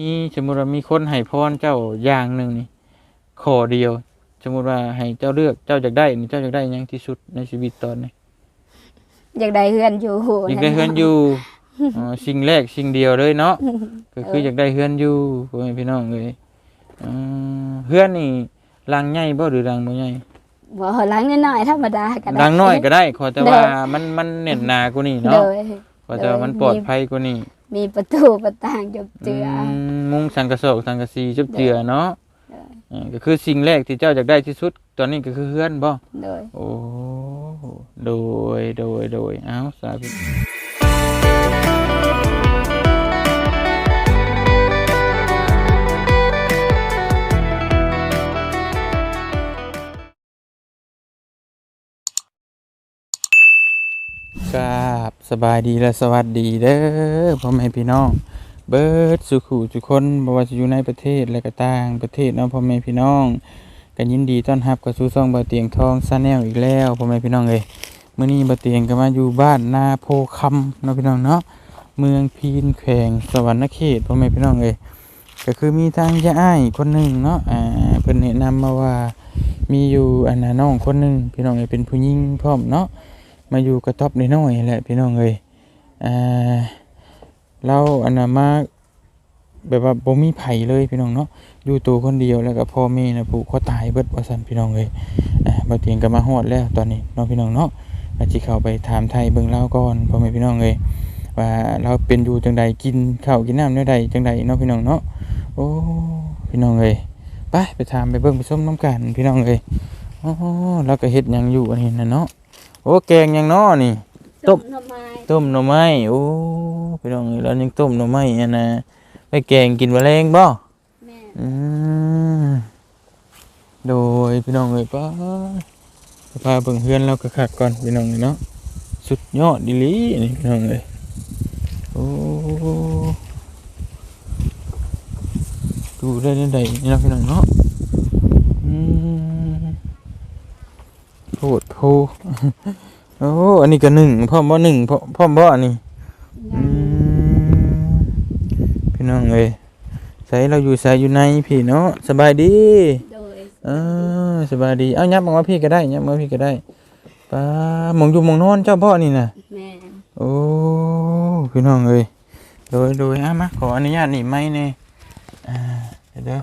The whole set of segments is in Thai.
นี่สมมุติว่ามีคนให้พรเจ้าอย่างหนึ่งนี่ขอเดียว สมมุติว่าให้เจ้าเลือกเจ้าอยากได้นี่เจ้าอยากได้หยังที่สุดในชีวิตตอนนี้อยากได้เฮือนอยู่อยากได้เฮือนอยู่อ๋อสิ่งแรกสิ่งเดียวเลยเนาะก็คืออยากได้เฮือนอยู่พ่อแม่พี่น้องเลยอืมเฮือนนี่หลังใหญ่บ่หรือหลังบ่ใหญ่บ่หลังน้อยๆธรรมดาก็ได้หลังน้อยก็ได้ขอแต่เด้อว่ามันมันแน่นหนากว่านี้โดเนาะยขอแต่ว่ามันปลอดภัยกว่านี้ มีประตูประต่างจบเจืออมมุงสังกะโศกสังกะสีจุบเจือเนาะเด้อเออก็คือสิ่งแรกที่เจ้าอยากได้ที่สุด ตอนนี้ก็คือเฮือนบ่ โดย โอ้ โดย โดย โดย เอ้า สาธุครับ สบายดีและสวัสดีเด้อพ่อแม่พี่น้อง เบิร์ดสุขุทุกคนบ่ว่าจะอยู่ในประเทศและก็ต่างประเทศเนาะพ่อแม่พี่น้องกันยินดีต้อนรับกับสู่ซ่องบ่าเตียงทองซาแนลอีกแล้วพ่อแม่พี่น้องเอ้ยมื้อนี้บ่าเตียงก็มาอยู่บ้านนาโพคำเนาะพี่น้องเนาะเมืองพีนแขวงสวรรณเขตพ่อแม่พี่น้องเอ้ยก็คือมีทางยาอ้ายคนหนึ่งเนาะอ่าเพิ่นแนะนำมาว่ามีอยู่อันน่ะน้องคนหนึ่งพี่น้องเอ้ยเป็นผู้หญิงพร้อมเนาะ มาอยู่กระต๊อบน้อยๆแหละพี่น้องเอ้ยอ่าเราอันน่ะมาแบบว่าบ่มีไผเลยพี่น้องเนาะอยู่ตัวคนเดียวแล้วก็พ่อแม่นะผูกคอตายเบิดว่าซั่นพี่น้องเอ้ยอ่าบ่เตียงก็มาฮอดแล้วตอนนี้เนาะพี่น้องเนาะก็สิเข้าไปถามไทยเบิ่งเล่าวก่อนพ่อแม่พี่น้องเอ้ยว่าเราเป็นอยู่จังใดกินข้าวกินน้ำแนวใดจังใดเนาะพี่น้องเนาะโอ้พี่น้องเอ้ยไปไปถามไปเบิ่งไปส้มน้ำกันพี่น้องเอ้ยอ๋อเราก็เฮ็ดหยังอยู่อันนี้นะเนาะ อ้แกงหยังเนาะนี่ ต้มหน่อไม้ต้มหน่อไม้โอ้พี่น้องเอ้ยแล้วยังต้มหน่อไม้อันนะไปแกงกินแมลงบ่แม่อืมโดยพี่น้องเอ้ยป้าพาเบิ่งเฮือนเราก็คักก่อนพี่น้องเอ้ยเนาะสุดยอดดิลีนี่พี่น้องเอ้ยโอ้ดูได้ได้ได้นี่เนาะพี่น้องเนาะอืม โพดโพโอ้อันนี้ก็หนึ่งพร้อมบ่หนึ่งพร้อมพร้อมบ่อันนี้อืมพี่น้องเอ้ยใส่เราอยู่ใส่อยู่ในพี่เนาะสบายดีโดยเออสบายดีเอายับมาว่าพี่ก็ได้ยับมาว่าพี่ก็ได้ป้าหมองอยู่หมองนอนเจ้าพ่อนี่น่ะแม่โอ้พี่น้องเอ้ยโดยโดยอะมาขออนุญาตหนีไม่เนี่ยอ่าเดี๋ยวเด้อ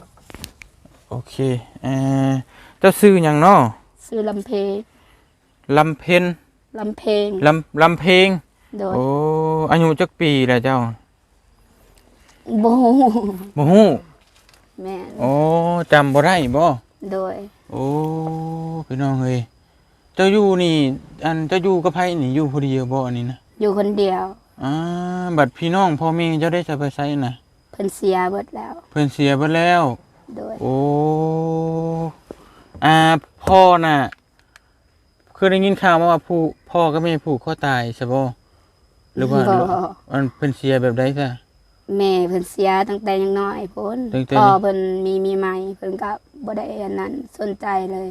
โอเคเอ่อเจ้าซื้อหยังเนาะ ซื้อลำเพงลำเพ็ญลำเพงลำลำเพลงโดยโอ้อายุจักปีแล้วเจ้าบ่ฮู้บ่ฮู้แม่โอ้จำบ่ได้บ่โดย โอ้พี่น้องเอ้ยเจ้าอยู่นี่ อันเจ้าอยู่กับไผนี่อยู่ผู้เดียวบ่อันนี้นะอยู่คนเดียวอ่าบัดพี่น้องพ่อแม่เจ้าได้จะไปไสน่ะเพิ่นเสียเบิดแล้ว เพิ่นเสียไปแล้ว โดย โอ้ อ่าพ่อน่ะคือได้ยินข่าวมาว่าผู้พ่อกับแม่ผูกคอตายใช่บ่หรือว่าบ่อันเพิ่นเสียแบบใดซะ แม่เพิ่นเสียตั้งแต่ยังน้อยพ้นตั้งแต่ พ่อเพิ่นมีมีใหม่เพิ่นก็บ่ได้อันนั้นสนใจเลย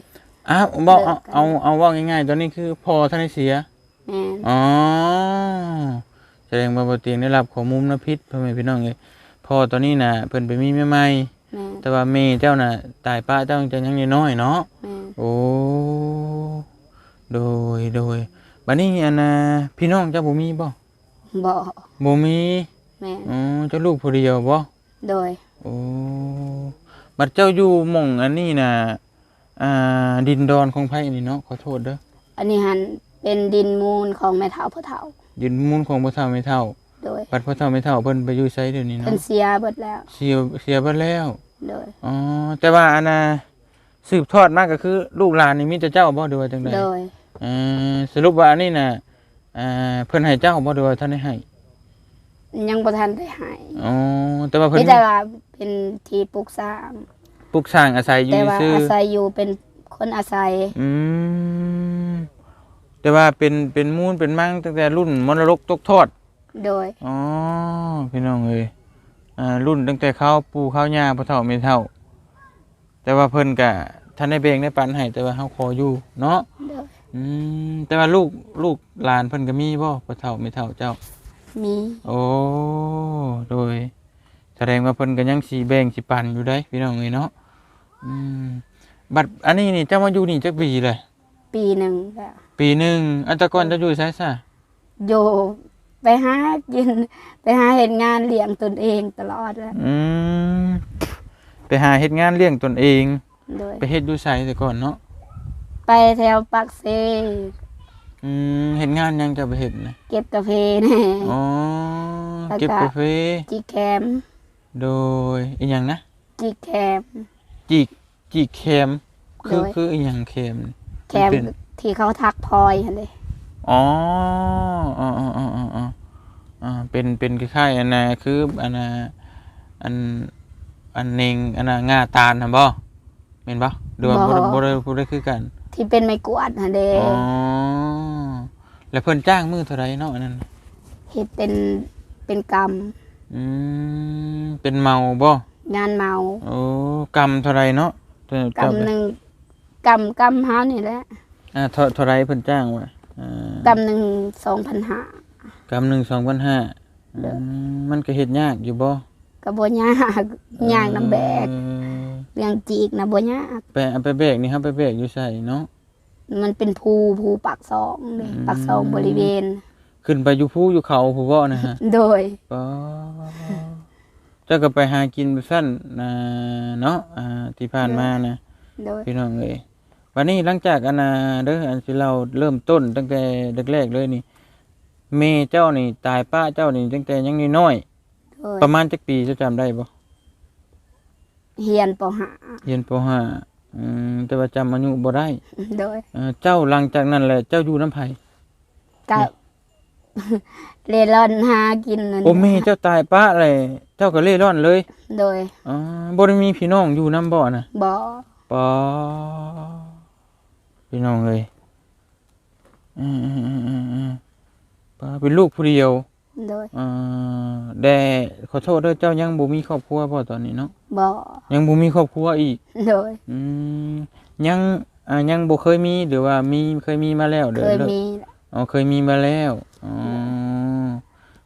อ้าวบอกเลิเอากกันเอาเอาว่าง่ายๆ ตอนนี้คือพ่อท่านได้เสีย แม่นอ๋อแสดงว่าบ่เตียงได้รับข้อมูลนะพิษพ่อแม่พี่น้องเอ้ยพ่อตอนนี้น่ะเพิ่นไปมีแม่ใหม่ แม่นแต่ว่าแม่เจ้าน่ะตายป้าเจ้าจะยังน้อยๆเนาะแม่นโอ้โดยโดยบัดนี้อันน่ะพี่น้องเจ้าบ่มีบ่บ่บ่มีแม่นอ๋อเจ้าลูกผู้เดียวบ่โดยโอ้บัดเจ้าอยู่หม่องอันนี้น่ะอ่าดินดอนของไผนี่เนาะขอโทษเด้ออันนี้หันเป็นดินมูลของแม่เฒ่าพ่อเฒ่าดินมูลของพ่อเฒ่าแม่เฒ่าโดยบัดพ่อเฒ่าแม่เฒ่าเพิ่นไปอยู่ไสเดี๋ยวนี้เพิ่เนาะนเสียเบิดแล้ว เสียเสียไปแล้ว โดยอ๋อแต่ว่าอันน่ะสืบทอดมากก็คือ ลูกหลานนี่มีแต่เจ้าบ่ดูว่าจังไดโดยเอ่อสรุปว่าอันนี้น่ะอ่าเพิ่นให้เจ้าบ่ดูว่าท่านได้ให้ยังบ่ทันได้ใหายอ๋อแต่ว่าเพิ่นมีแต่ว่าเป็นที่ปลูกสร้าง ปลูกสร้างอาศัยอยู่แต่ว่าซื่ออาศัยอยู่เป็นคนอาศัย อืมแต่ว่าเป็นเป็นมูลเป็นมั่งตั้งแต่รุ่นมรดกตกทอด โดย อ๋อพี่น้องเอ้ยอ่า รุ่นตั้งแต่ข้าวปูข้าวหญ้าพ่อเฒ่าแม่เฒ่า แต่ว่าเพิ่นก็ท่านได้เบ่งได้ปันให้แต่ว่าเฮาขออยู่เนาะโดยอืมแต่ว่าลูกลูกหลานเพิ่นก็มีบ่พ่อเฒ่าแม่เฒ่าเจ้า มี โอ้โดย แสดงว่าเพิ่นก็ยังสิแบ่งสิปันอยู่ได้พี่น้องเอ้ยเนาะอืมบัดอันนี้นี่เจ้ามาอยู่นี่จักปีเลย ปีหนึ่งแล้วปีหนึงอันแตะก่อนเจะอยู่ไสซะโย ไปหากิน ไปหาเห็นงานเลี้ยงตนเองตลอดแหละอืมไปหาเฮ็ดงานเลี้ยงตนเอง โดยไปเฮ็ดอยู่ไสแต่ก่อนเนาะไปแถวปักเซ อืมเฮ็ดงานหยังจะไปเฮ็ดนะเก็บกาแฟแน่อ๋อแล้วก็เก็บกาแฟจีแคมโดยอีหยังนะจีแคมจีกจีกแคมคือโดยคืออีหยังแคมนี่แคมเป็น ที่เขาทักพลอยหั่นเลย อ๋ออ๋ออ๋ออ๋ออ๋ออ๋ออ่าเป็นเป็นคล้ายๆอันน่ะคืออันน่ะอันอันเนงอันน่ะงาตาลน่ะบ่แม่นบ่หรือว่าบ่ได้บ่ได้บ่ได้คือกันที่เป็นไม้กวาดหั่นเด้อ๋อแล้วเพิ่นจ้างมื้อเท่าไหร่เนาะอันนั้น เฮ็ดเป็นเป็นกรรมอืมเป็นเมาบ่งานเมาโอ้กรรมเท่าไหร่เนาะเจ้ากรรมหนึ่งกรรมกรรมเฮานี่แหละอ่าเท่าเท่าไหร่เพิ่นจ้างว่า อ่ากรรมหนึ่งสองพันห้ากรรมหนึ่งสองพันห้าเด้อมันก็เฮ็ดยากอยู่บ่ก็บ่ยากยากน้ำแบกเออเรื่องจีกนะบ่ยากไปเอาไปแบกนี่ครับไปแบกอยู่ใส่เนาะ มันเป็นภูภูปากซองเลยอืม ปากซองบริเวณ ขึ้นไปอยู่ภูอยู่เขาผู้บ่นะฮะ โดยปอเจ้าก็ไปหากินไปสั้นนะเนาะอ่าที่ผ่านมานะโดยพี่น้องเอ้ย วันนี้หลังจากอันน่ะเด้ออันที่เราเริ่มต้นตั้งแต่แรกๆเลยนี่เมเจ้านี่ตายป้าเจ้านี่ตั้งแต่ยังน้อยโดยๆประมาณจักปีเจ้าจำได้บ่เฮียนปหาเรียนปห้าอืมแต่ว่าจำอายุบ่ได้โดยเอ่อเจ้าหลังจากนั้นแหละเจ้าอยู่น้ำไผกับเร่ร่อนหากินนั่นโอ้แม่เจ้าตายป้าเลยเจ้าก็เล่ร่อนเลยโดยอ๋อบ่ได้มีพี่น้องอยู่น้ำบ่อน่ะบ่ปอ พี่น้องเลยอืมอืมอืมอืมอืมป้าเป็นลูกผู้เดียวโดยอ่าแต่ขอโทษเด้อเจ้ายังบ่มีครอบครัวบ่ตอนนี้เนาะบ่ยังบ่มีครอบครัวอีกโดยอืมยังอ่ายังบ่เคยมีหรือว่ามีเคยมีมาแล้วเด้เคอยเลิกมีอ๋อเคยมีมาแล้วอ๋อ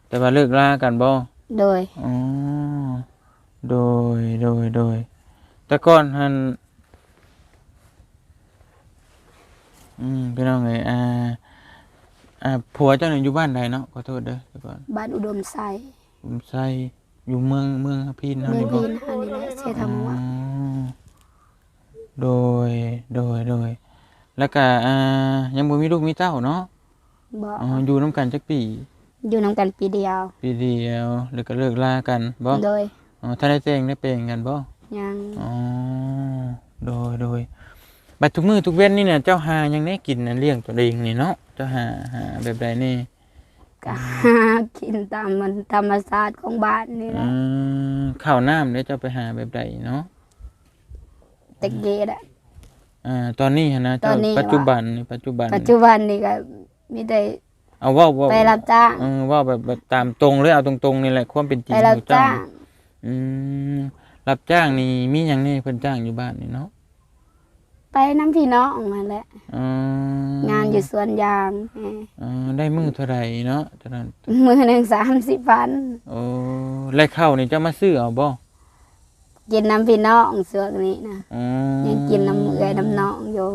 แต่ว่าเลิกลากันบ่โดยอ๋อโดยโดยโดยแต่ก่อนหัน อืมพี่น้องเอ้ยอ่าอ่าผัวเจ้าเนี่ยอยู่บ้านใดเนาะขอโทษเด้อแต่ก่อนบ้านอุดมไซผมใส่อยู่เมืองเมืองพีนเท่าเมืองนี้บ่พีนอันนี้แหละเชธรรมวะอ๋อโดยโดยโดย แล้วก็อ่ายังบ่มีลูกมีเต้าเนาะบ่อ๋ออยู่นํกันจักปีอยู่นํกันปีเดียว ปีเดียวแล้วก็เลิกลากันบ่โดยอ๋อถ้าได้แต่งได้แต่งกันบ่ยัง อ๋อโดยโดย บัดทุกมื้อทุกเว้นนี่เนี่ยเจ้าหาหยังได้กินน่ะเลี้ยงตัวเองนี่เนาะเจ้าหาหาแบบใดนี่ก็หากินตามมันธรรมชาติของบ้านนี่แหอืละมข้าวน้ำเนี่ยเจ้าไปหาแบบใดเนาะตะเกดอะ อ่าตอนนี้หั้นนะเจ้าตอนนี้ ปัจจุบันนี่ปัจจุบันปัจจุบันนี่ก็มีแต่เอาเว่าเว่าไปรับจ้าง เออเว่าแบบแบบตามตรงเลยเอาตรงๆนี่แหละความเป็นจริไปงรับของเจ้าจ้าง อืมรับจ้างนี่มีหยังนี่เพิ่นจ้างอยู่บ้านนี่เนาะ ไปน้ำพี่น้องนั่นแหละอ๋องานอยู่สวนยางแหมเออได้มื้อเท่าไหร่เนาะเท่านั้นมือหนึ่งสามสิบพันโอ้แล้วข้าวนี่เจ้ามาซื้อเอาบ่กินน้ำพี่น้องเสือกนี้นะอ๋อยังกินน้ำเอือยน้ำน้องอยู่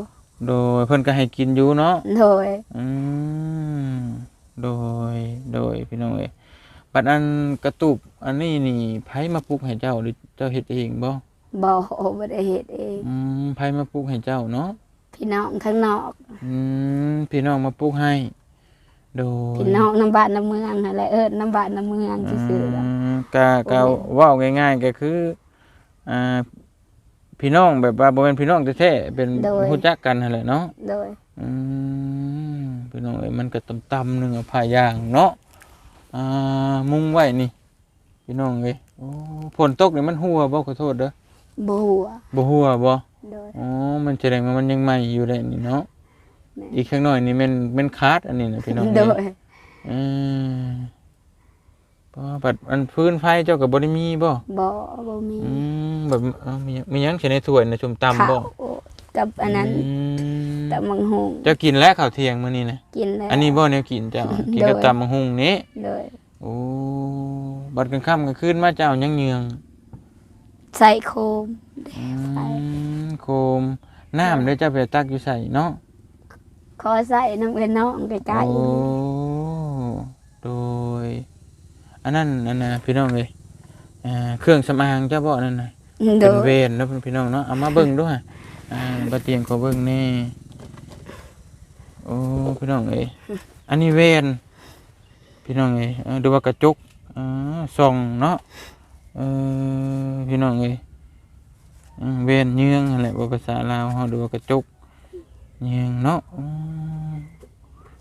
โดยเพิ่นก็ให้กินอยู่เนาะ โดยอืมโดยโดยพี่น้องเอ้ยบัดอันกระตุกอันนี้นี่ไผมาปลูกให้เจ้าหรือเจ้าเฮ็ดเองบ่ บ่บ่ได้เฮ็ดเองอืมไผมาปลูกให้เจ้าเนาะพี่น้องข้างนอก อืมพี่น้องมาปลูกให้ โดยพี่น้องน้ำบ้านน้ำเมืองอะไรเอิ้นน้ำบ้านน้ำเมืองซื่อๆแล้วมกะกะเว้าง่าย ๆ ก็คืออ่าพี่น้องแบบว่าบ่แม่นพี่น้องแท้ๆเป็นรู้จักกันนั่นแหละเนาะ โดย อืมพี่น้องเอ้ยมันก็ตำๆหนึงอะผ้ายางเนาะอ่ามุงไว้นี่พี่น้องเอ้ยโอ้ฝนตกนี่มันหัวบ่ขอโทษเด้อ บ่หัวบ่หัวบ่โดย อ๋อมันแสดงว่ามันยังใหม่อยู่ได้นี่เนาะแม่ อีกข้างน้อยนี่แม่นแม่นคาดอันนี้นะพี่น้องโดเอ้ยยอืมเพราะว่าบัดอันพื้นไฟเจ้าก็บ่ได้มีบ่บ่บ่มีอืมแบบเอ้ามีหยังมีหยังใส่ในถ้วยนะชมตำบ่ข้าวกับอันนั้นอืมตำมังหงเจ้ากินแล้วข้าวเที่ยงมื้อนี้นะ กินแล้ว อันนี้บ่แนวกินเจ้ากินกับโดย ตำบักหุ่งนี้ โดยโอ้บัดกลางค่ำกลางคืนมาเจ้ายังเยือง ใส่โคมอืมโคมน้ำเด้อเจ้าไปตักอยู่ใส่เนาะขอใส่น้ำเอ็นน้องใกล้โอ้โดย อันนั้นอันน่ะพี่น้องเอ้ยอ่าเครื่องสำอางเจ้าบ่นั่นน่ะๆโดเป็นยเวนแล้วพี่น้องเนาะเอามาเบิ่งด้วยอ่าบะเตียงขอเบิ่งแนี่โอ้พี่น้องเอ้ยอันนี้เวนพี่น้องเอ้ยเออดูว่ากระจกอ่าส่องเนาะ เออพี่น้องเอ้ยอืมเวนเยืองนั่นแหละว่าภาษาลาวเฮาดูว่ากระจกเยืองเนาะอืม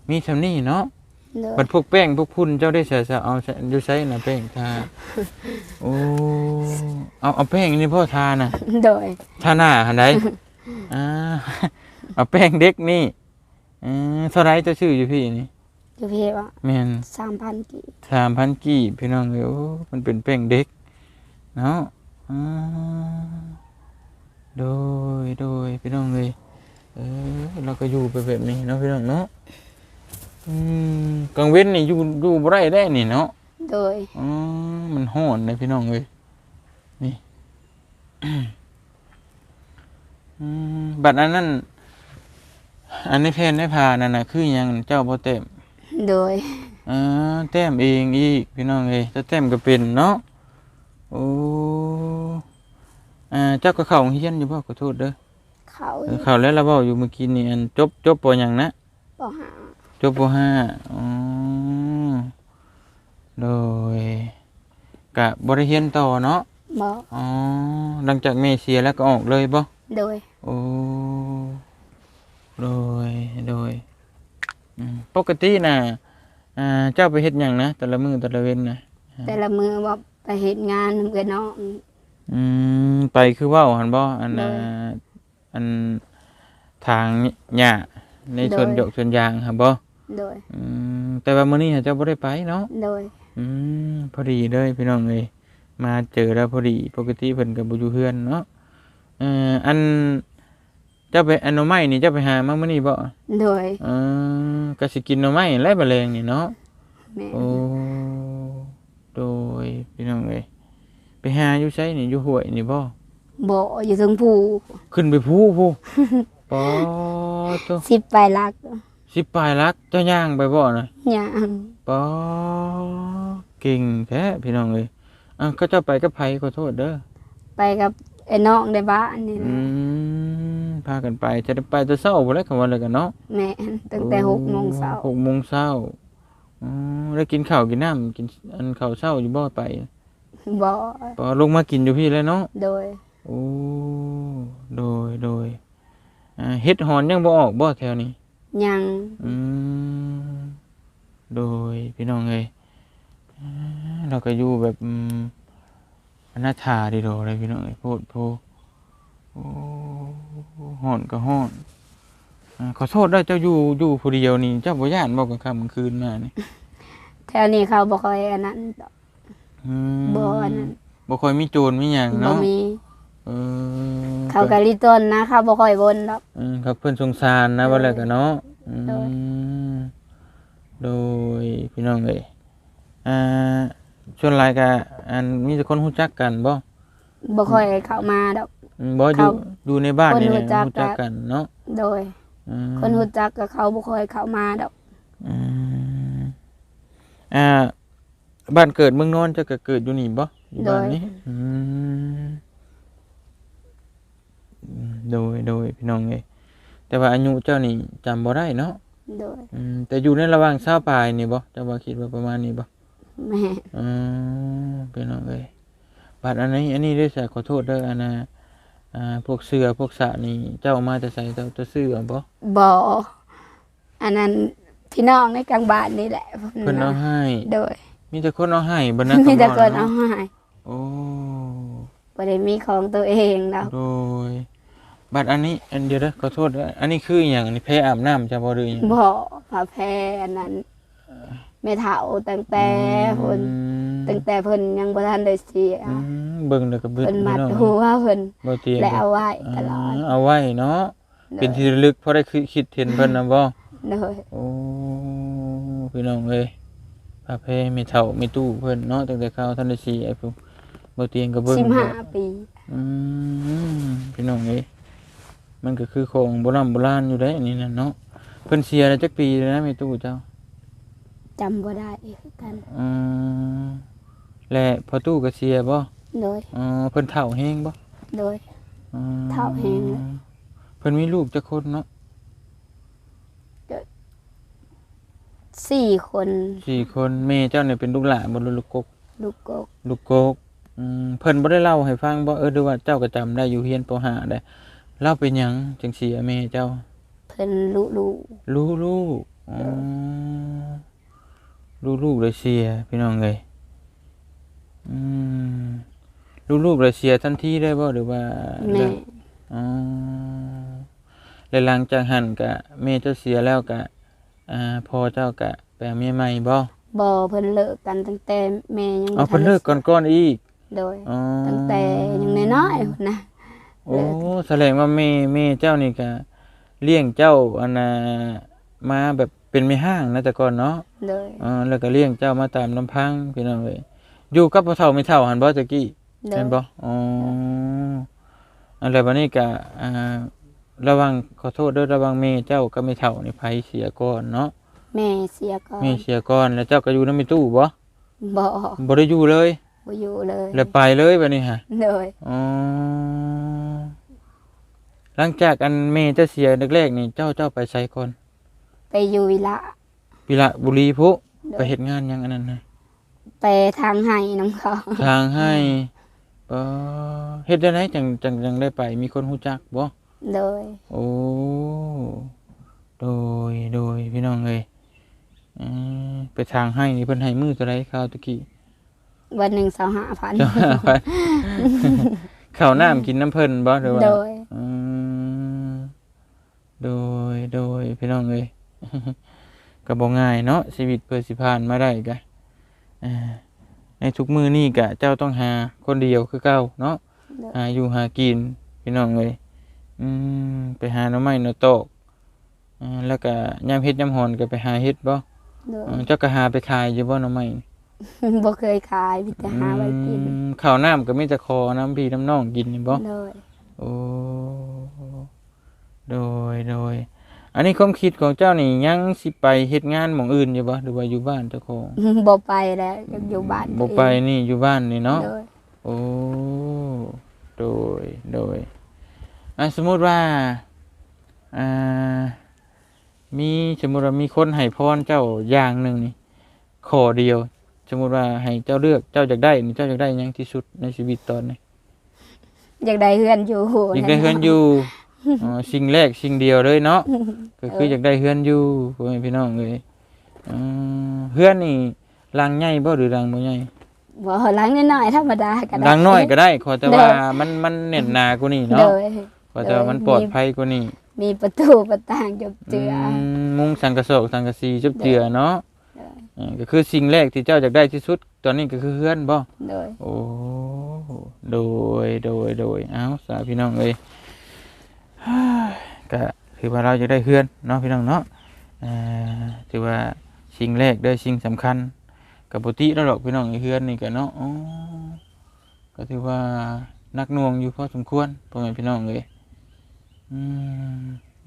มีซำนี้เนาะโดยบัดพวกแป้งพวกพุ่นเจ้าได้เสียสะเอาใส่อยู่ใช้น่ะแป้งทาโอ้เอาเอาแป้งนี่พ่อทาน่ะโดยท่าหน้าหันไดอ่าเอาแป้งเด็กนี่เออเท่าไรจะชื่ออยู่พี่นี่อยู่พี่ว่าแม่นสามพันกี่สามพันกี่พี่น้องเอ้ยโอ้มันเป็นแป้งเด็ก เนาะอ่าโดยโดยพี่น้องเลยเออเราก็อยู่ไปแบบนี้เนาะพี่น้องเนาะอืมกลางเว้นนี่อยู่อยู่บ่ได้ได้นี่เนาะโดยอ๋อมันห้อนเลยพี่น้องเลยนี่อืมบัตรอันนั้น อันนี้เพนได้พานั่นนะคือหยังเจ้าบ่เต็มโดยอ่าแต้มเองอีกพี่น้องเอ้ยถ้าแต้มก็เป็นเนาะ โอ้อ่าเจ้าก็เข้าโรงเรียนอยู่บ่ขอโทษเด้อเขาเออเข้าแล้วเราเว้าอยู่เมื่อกี้นี่อันจบจบปหยังนะปหาจบปห้าอ๋อโดยกะบริเรียนต่อเนาะบอกอ๋อหลังจากเมเสียแล้วก็ออกเลยบ่โดยโอ้โดยโดยอืมปกติน่ะอ่าเจ้าไปเฮ็ดหยังนะแต่ละมื้อแต่ละเว้นนะแต่ละมือว่า ไปเห็นงานน้ำเอ็นน้อง อืมไปคือเว้าหั่นบ่อันน่ะโดยอันทางหญ้าในสวนโดยหยกสวนยางครับบ่โดย อืมแต่ว่ามื้อนี้เจ้าบ่ได้ไปเนาะโดย อืมพอดีเลยพี่น้องเลยมาเจอแล้วพอดีปกติเพิ่นกับบุอยู่เฮือนเนาะเอ่ออันเจ้าไปอันหน่อไม้นี่เจ้าไปหามามื้อนี้บ่โดยเออก็สิกินหน่อไม้ไล่แมลงนี่เนาะแม่โอ้ โดยพี่น้องเลยไปหาอยู่ไสนี่อยู่ห้วยนี่บ่บอกอยู่ถึงผู้ขึ้นไปภูผู้ปอโตสิบไปลักสิปลายลักเจ้าย่างไปบ่น่ะอย่างปอเก่งแท้พี่น้องเลยอะก็เจ้าไปกับไผขอโทษเด้อไปกับไอ้น้องในบ้านนี่อืนะมพากันไปจะได้ไปแต่เช้าบ่ได้คำว่าอะไรกันเนาะแม่ตั้งแต่หกโมงเช้าหกโมงเช้าอ๋อได้กินข้าวกินน้ำกินอันข้าวเช้าอยู่บ่ไปบอกพอลงมากินอยู่พี่แล้วเนาะโดยโอ้โดยโดยอ่าเฮ็ดหอนยังบ่ออกบ่แถวนี้ยังอืมโดยพี่น้องเอ้ยอ่าเราก็อยู่แบบอืมอนาถาดีโดเลยพี่น้องเอ้ยโพดโพโอ้หอนก็หอน อ่าขอโทษด้วยเจ้าอยู่อยู่ผู้เดียวนี่เจ้าบ่ย่านบ่กลางค่ำกลางคืนมานี่แถวนี้เขาบอกคอยอันนั้นดอก อืมบ่อันนั้น บ่ค่อยมีโจรมีหยังบ่เนาะมี เออเขากะลิต้นนะเขาบอกคอยวนดอก อืมครับเพิ่นสงสารนะว่าแล้วก็เนาะอืโดย มโดยพี่น้องเอ้ยอ่าส่วนหลายก็อันมีแต่คนรู้จักกันบ่บอกคอยเข้ามาดอก อืมบ่อยู่เขาอยู่ในบ้านนี่คนรู้แหละจัก รู้จักกันกันเนาะโดยอืม คนรู้จักกับเขาบอกคอยเข้ามาดอกอืมอ่าบ้านเกิดเมืองนอนเจะก็เกิดอยู่นี่บ่อยู่บ้านนี้อืมอืมโดยโดยพี่น้องเอ้ยแต่ว่าอายุเจ้านี่จำบ่ได้เนาะโดยอืมแต่อยู่ในระหว่างเศร้าปลายนี่บ่เจ้าว่าคิดว่าประมาณนี้บ่แม่อืมพี่น้องเอ้ยบัดอันนี้ อันนี้ด้วยสขอโทษเด้ออันน่ะ อ่าพวกเสือพวกสระนี่เจ้าเอามาแต่ใส่เจ้าจะซื้อเอาบ่บอกอันนั้นพี่น้องในกลางบ้านนี่แหละเพิ่นเอาให้โดย มีแต่คนเอาให้บ่นะมีแต่ำคนเนาะเอาให้โอ้บ่ได้มีของตัวเองแล้วโดยบัดอันนี้อันเดียวเด้อขอโทษเด้ออันนี้คืออหย่างอันนี้แพ้อาบน้ำจะบ่หรืออหยังบ่ผ้าแพรอันนั้นแม่เฒ่าตั้งแต่เพิ่นอืม ตั้งแต่เพิ่นยังบ่ทันได้เสียอืมเบิ่งแล้วก็เบิ่งเพิ่นมัดพี่น้องหัวเพิ่นบ่เตียงและเอาไว้ตลอดเอาไว้เนาะเป็นที่ระลึกเพราะได้คือคิดเห็นเพิ่นนะบ่โดยโอ้พี่น้องเอ้ยพาเพไม่เท่าไม่ตู้เพิ่นเนาะตั้งแต่เขาท่านได้สีไอ้พวกบ่เตียงก็เบิ่งสิบห้าปีอืมพี่น้องเอ้ยมันก็คือของโบราณโบราณอยู่ได้อันนี้น่ะเนาะเพิ่นเสียแล้วจักปีแล้วนะไม่ตู้เจ้าจำบ่ได้คือกันอืม และพอตู้ก็เสียบ่โดยอ๋อเพิ่นเฒ่าแฮงบ่โดยอืมเฒ่าแฮงเลย เพิ่นมีลูกจักคนเนาะสี่คนสี่คนแม่เจ้าเนี่ยเป็นลูกหลานบ่หรือลูกกก ลูกกกลูกโกกอืมเพิ่นบ่ได้เล่าให้ฟังบ่เออหรือว่าเจ้าก็จำได้อยู่เฮียนปห้าได้เล่าเป็นหยังจังเสียแม่เจ้า เพิ่นลูลูรู้ลูกอ๋อรู้ลูกเลยเสียพี่น้องเอ้ย อืมรู้ลูกเลยเสียทันทีได้บ่หรือว่าแม่อ๋อแล้วหลังจากหันกะแม่เจ้าเสียแล้วกะอ่าพ่อเจ้ากะไปเอาเมียใหม่บ่บ่เพิ่นเลิกกันตั้งแต่แม่ยังเอาเพิ่นเลิกก่อนๆอีกโดยอ๋อตั้งแต่ยังน้อยๆพุ่นนะโอ้แสดงว่าแม่แม่เจ้านี่ก็เลี้ยงเจ้าอันน่ะมาแบบเป็นไม่ห้างนะแต่ก่อนเนาะโดยอ่าแล้วก็เลี้ยงเจ้ามาตามลำพังพี่น้องเอ้ย อยู่กับพ่อเฒ่าไม่เฒ่าหันบ่ตะกี้โดยเห็นบ่อ๋ออันแล้วบัดนี้ก็อ่าระวังขอโทษเด้อระวังแม่เจ้ากับไม่เฒ่านี่ไผเสียก่อนเนาะแม่เสียก่อนแม่เสียก่อนแล้วเจ้าก็อยู่นำมีตู้บ่บ่บ่ได้อยู่เลยบ่อยู่เลย แล้วไปเลยบัดนี้ฮะโดยอ๋อหลังจากอันเมเจ้าเสียแรกๆนี่เจ้าเจ้าไปใส่ก่อน ไปอยู่วิละวิระบุรีพุโดไปยเฮ็ดงานหยังอันนั้นนะ ไปทางให้น้ำเขา ทางให้เอ่อเฮ็ดได้ไหนจังจังจังได้ไป มีคนฮู้จักบ่โดย โอ้โดยโดยพี่น้องเอ้ยอืมไปทางให้นี่เพิ่นให้มือเท่าไรข้าวตะกี้ วันหนึ่งสองห้าพันเจ้าหาไปข้าวน้ำกินน้ำเพิ่นบ่หรือว่า โดย อืมโดย โดยพี่น้องเอ้ยก็บ่ง่ายเนาะชีวิตเพื่อสิผ่านมาได้กะอ่า ในทุกมือนี่กะเจ้าต้องหาคนเดียวคือเก่าเนาะโดยหาอยู่หากินพี่น้องเอ้ยอืมไปหาหน่อไม้หน่อตอกอ่าแล้วก็ยามเฮ็ดยามหอนก็ไปหาเฮ็ดบ่โดยอ่าเจ้าก็หาไปขายอยู่บ่หน่อไม้บ่เคยขายมีแต่หาไว้กินอืมข้าวน้ำก็มีแต่คอน้ำพี่น้ำน้องกินนี่บ่โดยโอ้โดยโดย อันนี้ความคิดของเจ้านี่ยังสิไปเฮ็ดงานหม่องอื่นอยู่บ่หรือว่าอยู่บ้านเจ้าของบ่ไปแล้วยังอยู่บ้านบ่ไปนี่อยู่บ้านนี่เนาะโดยโอ้โดยโดยอะสมมุติว่าอ่ามีสมมุติว่ามีคนให้พรเจ้าอย่างหนึ่งนี่ขอเดียว สมมุติว่าให้เจ้าเลือกเจ้าอยากได้นี่เจ้าอยากได้หยังที่สุดในชีวิตตอนนี้อยากได้เฮือนอยู่อยากได้เฮือนอยู่ อ๋อสิ่งแรกสิ่งเดียวเลยเนาะก็คืออยากได้เฮือนอยู่พ่อแม่พี่น้องเลยอืมเฮือนนี่รังใหญ่บ่หรือรังบ่ใหญ่บ่หลังน้อยๆธรรมดาก็ได้รังน้อยก็ได้ขอแต่เด้อว่ามันมันแน่นหนากว่านี้โดเนาะยขอแต่ว่ามันปลอดภัยกว่านี้มีประตูประต่างจบเจืออมมุงสังกะโสกสังกะสีจุบเจือเนาะเด้อเออก็คือสิ่งแรกที่เจ้าอยากได้ที่สุด ตอนนี้ก็คือเฮือนบ่โดยโอ้โดยโดยโดยเอ้าสาพี่น้องเอ้ย ก็ถือว่าเราจะได้เฮือนเนาะพี่น้องเนาะถือว่าสิ่งแรกได้อสิ่งสำคัญกับปกติแล้วหรอกพี่น้องเฮือนนี่ก็เนาะก็ถือว่านักน่วงอยู่พอสมควรพ่อแม่พี่น้องเอ้ย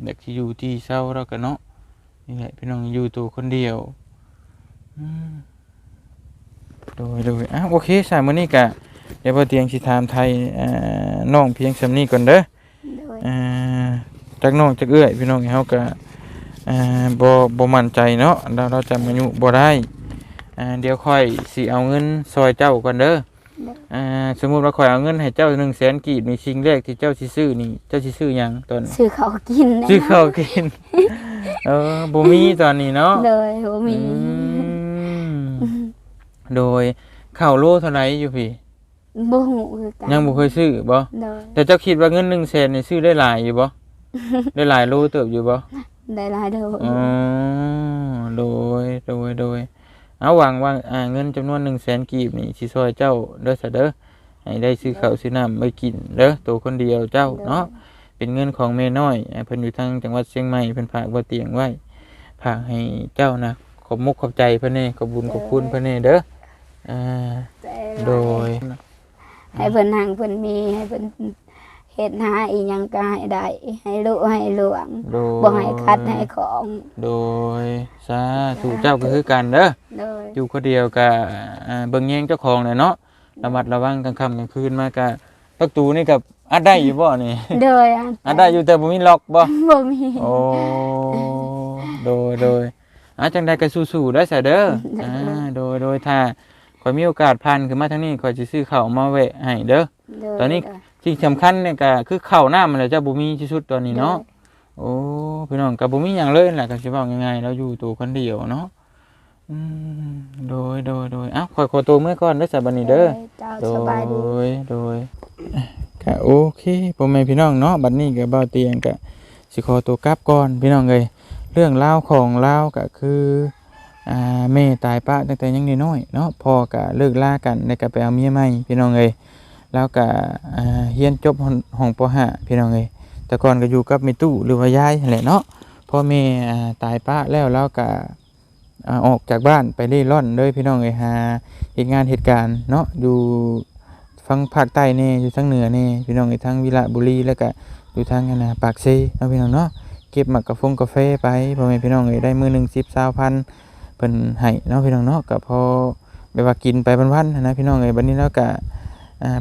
เด็กที่อยู่ที่เศร้าเราก็เนาะนี่แหละพี่น้องอยู่ตัวคนเดียวโดยโดยอะโอเคสามื้อนี้กะเดี๋ยวพอเตียงสิถามไทยน่อน้องเพียงสำนี้ก่อนเด้อ จักน้องจักเอื้อยพี่น้องเฮาก็เอ่อบ่บ่มั่นใจเนาะเราเราจำอายุบ่ได้อ่าเดี๋ยวค่อยสิเอาเงินซอยเจ้าก่อนเด้ออ่าสมมุติว่าค่อยเอาเงินให้เจ้า100,000กีบนี่สิ่งแรกที่เจ้าสิซื้อนี่เจ้าสิซื้อหยังตอนนี้ซื้อเขาวกินนะซื้อข้าวกิน เออบ่มีตอนนี้เนาะโดยบ่มี อืมโดยข้าวโลเท่าไหร่อยู่พี่ บ่ฮู้คือกันยังบ่เคยซื้อบ่โดยแต่เจ้าคิดว่าเงิน1แสนนี่ซื้อได้หลายอยู่บ่ ได้หลายโลเติบอยู่บ่ได้หลายเด้ออ๋อโดยโดยโดยเอาหวังว่าอ่าเงินจำนวน1แสนกีบนี่สิช่วยเจ้าเด้อซะเด้อให้ได้ซื้อข้าวซื้อน้ำไว้กินเด้อตัวคนเดียวเจ้าเนาะเป็นเงินของแม่น้อยอ่าเพิ่นอยู่ทางจังหวัดเชียงใหม่เพิ่นฝากบ่เตียงไว้ฝากให้เจ้านะขอบมุกขอบใจเพิ่นนี่ขอบบุญขอบคุณเพิ่นนี่เด้ออ่าแต่โดยให้เพิ่นหังเพิ่นมีให้เพิ่น เฮ็ดหาอีหยังก็ให้ได้ ให้ลุให้หลวงโดยบ่ให้คัดให้ของโดยสาธุเจ้าก็คือกันเด้อโดยอยู่คนเดียวก็อ่าเบิ่งแยงเจ้าของน่ะเนาะระมัดระวังกลางค่ำกลางคืนมาก็ประตูนี่กับอัดได้อยู่บ่นี่ โดยอัดได้อยู่แต่บ่มีล็อกบ่ บ่มี โอ้ โดยโดยอะจังใดก็สู้ๆได้ซะเด้ออ่าโดยโดยถ้าข่อยมีโอกาสผ่านขึ้นมาทางนี้ข่อยสิซื้อข้าวมาแวะให้เด้อ โดยตอนนี้สิ่ งสำคัญเนี่ยก็คือข้าวน้ำมันแหละเจ้าบ่มีที่สุดตอนนี้เนาะ โอ้พี่น้องก็บ่มีหยังเลยแหละก็สิเว้าง่ายๆเราอยู่ตัวคนเดียวเนาะอืมโดยโดยโดยอ้าวข่อยขอตัวมื้อก่อนเด้อซะบัดนี้เด้อ เจ้าโดสบายดี ย โดยก็โอเคพ่อแม่พี่น้องเนาะ บัดนี้ก็บ่าวเตียงก็สิขอตัวกลับก่อนพี่น้องเอ้ยเรื่องราวของลาวก็คืออ่าแม่ตายปะตั้งแต่ยังน้อยๆเนาะพ่อก็เลิกลากันแล้วก็ไปเอาเมียใหม่พี่น้องเอ้ย แล้วก็เรียนจบห้องป .5 พี่น้องเอ้ยแต่ก่อนก็อยู่กับม่ตู้หรือว่ายายแหละเนาะพ่อแม่ตายปะแล้วแล้วก็ออกจากบ้านไปเร่ร่อนเลยพี่น้องเอ้ยหาเหตุงานเหตุการณ์เนาะอยู่ฟังภาคใต้นี่อยู่ทางเหนือนี่พี่น้องอยู่ทางวิระบุรีแล้วก็อยู่ทางอันนะปากเซเนาะพี่น้องเนาะเก็บหมักกาแฟกาแฟไปพ่อแม่พี่น้องเอ้ยได้มือหนึ่งสิบสาวพันเพิ่นให้เนาะพี่น้องเนาะก็พอไปว่ากินไปวันวันนะพี่น้องเอ้ยบัดนี้แล้วก็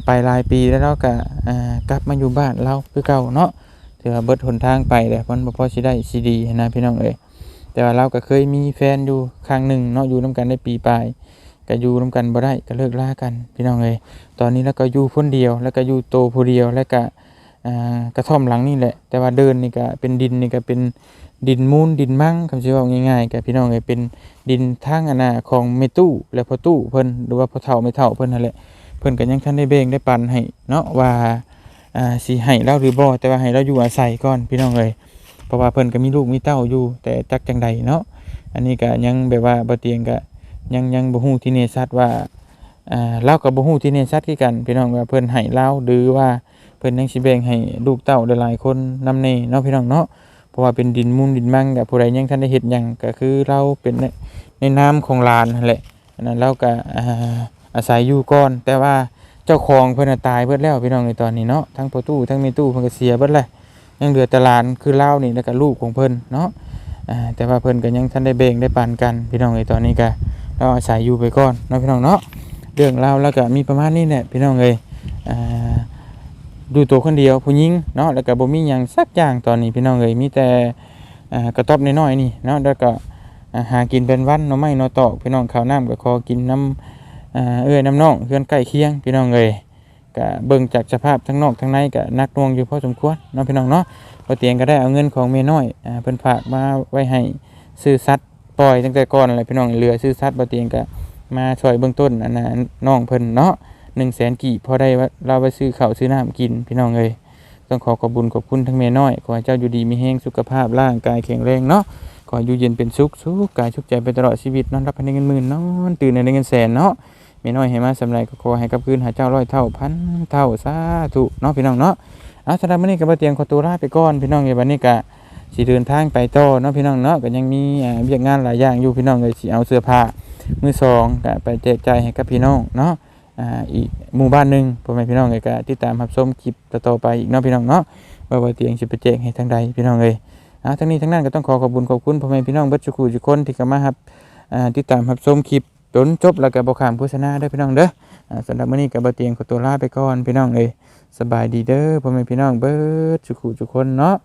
ไปหลายปีแล้วเราก็กลับมาอยู่บ้านเราคือเก่าเนาะถือว่าเบิดหนทางไปแต่มันบ่พอสิได้สิดีนะพี่น้องเอ้ยแต่ว่าเราก็เคยมีแฟนอยู่ครั้งหนึ่งเนาะอยู่นํกันได้ปีปลายก็อยู่ร่วมกันบ่ได้ก็เลิกลากันพี่น้องเอ้ยตอนนี้แล้วก็อยู่คนเดียว แล้วก็อยู่โตผู้เดียวแล้วก็กระท่อมหลังนี่แหละ แต่ว่าเดินนี่ก็เป็นดินนี่ก็เป็นดินมูลดินมั่งคำสิเว่าง่ายๆก็พี่น้องเอ้ยเป็นดินทางอนาของเมตู้และพ่อตู้เพิ่นหรือว่าพ่อเฒ่าไม่เฒ่าเพิ่นนั่นแหละ พิ่นก็ยังทันได้เบ่งได้ปันให้เนาะว่าอ่าสิให้เราหรือบ่แต่ว่าให้เราอยู่อาศัยก่อนพี่น้องเอ้ยเพราะว่าเพิ่นก็มีลูกมีเต้าอยู่ แต่จักจังใดเนาะอันนี้ก็ยังแบบว่าบ่เตียงก็ยังยังบ่ฮู้ที่แน่ชัดว่าอ่าเราก็บ่ฮู้ที่แน่ชัดคือกันพี่น้องว่าเพิ่นให้เราหรือว่าเพิ่นยังสิแบ่งให้ลูกเต้าหลายๆคนนำแน่เนาะพี่น้องเนาะเพราะว่าเป็นดินมูลดินมั่งกับผู้ใดยังทันได้เฮ็ดหยังก็คือเราเป็นในในนาของลานนั่นแหละอันนั้นเราก็อ่า อาศัยอยู่ก่อน แต่ว่าเจ้าของเพิ่นน่ะตายเบิดแล้วพี่น้องในตอนนี้เนาะทั้งพ่อตู้ทั้งม่ตู้เพิ่นก็เสียเบิดแล้วยังเหลือแต่หลานคือเรานี่แล้วก็ลูกของเพิ่นเนาะแต่ว่าเพิ่นก็ยังทันได้แบ่งได้ปันกันพี่น้องในตอนนี้ก็เราอาศัยอยู่ไปก่อนเนาะพี่น้องเนาะเรื่องเราแล้วก็มีประมาณนี้แหละพี่น้องเลยดูตัวคนเดียวผู้หญิงเนาะแล้วก็บ่มีหยังสักอย่างตอนนี้พี่น้องเลยมีแต่กระต๊อบน้อยๆนี่เนาะแล้วก็หากินเป็นวันเนาะไม่เนาะตอกพี่น้องข้าวน้ำก็ขอกินน้ำอ่า เอ้ยน้ำน้องเพื่อนใกล้เคียงพี่น้องเลยก็เบิ่งจากสภาพทั้งนอกทั้งในก็นักนวงอยู่พอสมควรเนาะพี่น้องเนาะพอเตียงก็ได้เอาเงินของเมน้อยเพิ่นฝากมาไว้ให้ซื้อสัตว์ปล่อยตั้งแต่ก่อนอะไรพี่น้องเรือซื้อซัดบะเตียงก็มาช่วยเบื้องต้นอันน่ะน้องเพิ่นเนาะหนึ่งแสนกี่พอได้ว่าเราไปซื้อข้าวซื้อน้ำกินพี่น้องเลยต้องขอขอบคุญขอบคุณทั้งเมน้อยขอให้เจ้าอยู่ดีมีแห้งสุขภาพร่างกายแข็งแรงเนาะขออยู่เย็นเป็นสุขสุขกายสุขใจไปตลอดชีวิตนอนรับภายในเงินหมื่นนอนตื่นในเงินแสนเนาะ มีน้อยให้มาสำไรก็ขอให้กับคืนหาเจ้าร้อยเท่าพันเท่าสาธุเนาะพี่น้องเนาะอาสำหรับมื้อนี้ก็บ่เตียงขอตัวลาไปก่อนพี่น้องในวันนี้ก็สิเดินทางไปต่อเนาะพี่น้องเนาะก็ยังมีเวียกงานหลายอย่างอยู่พี่น้องเลยสิเอาเสื้อผ้ามือสองก็ไปแจกจ่ายให้กับพี่น้องเนาะอ่าอีกหมู่บ้านหนึ่งพ่อแม่พี่น้องเลยก็ติดตามรับชมคลิปต่อๆไปอีกเนาะพี่น้องเนาะว่าว่เตียงสิไปแจกให้ทางใดพี่น้องเลยอ่าทั้งนี้ทั้งนั้นก็ต้องขอขอบคุญขอบคุณพ่อแม่พี่น้องเบิดทุกคู่ทุกคนที่เข้ามารับอ่าติดตามรับชมคลิป จนจบแล้วก็บ่ข้ามโฆษณาเด้อพี่น้องเด้อสำหรับมื้อนี้ก็บ่เตียงขอตัวลาไปก่อนพี่น้องเอ้ยสบายดีเด้อพ่อแม่พี่น้องเบิดสุขุทุกคนเนาะ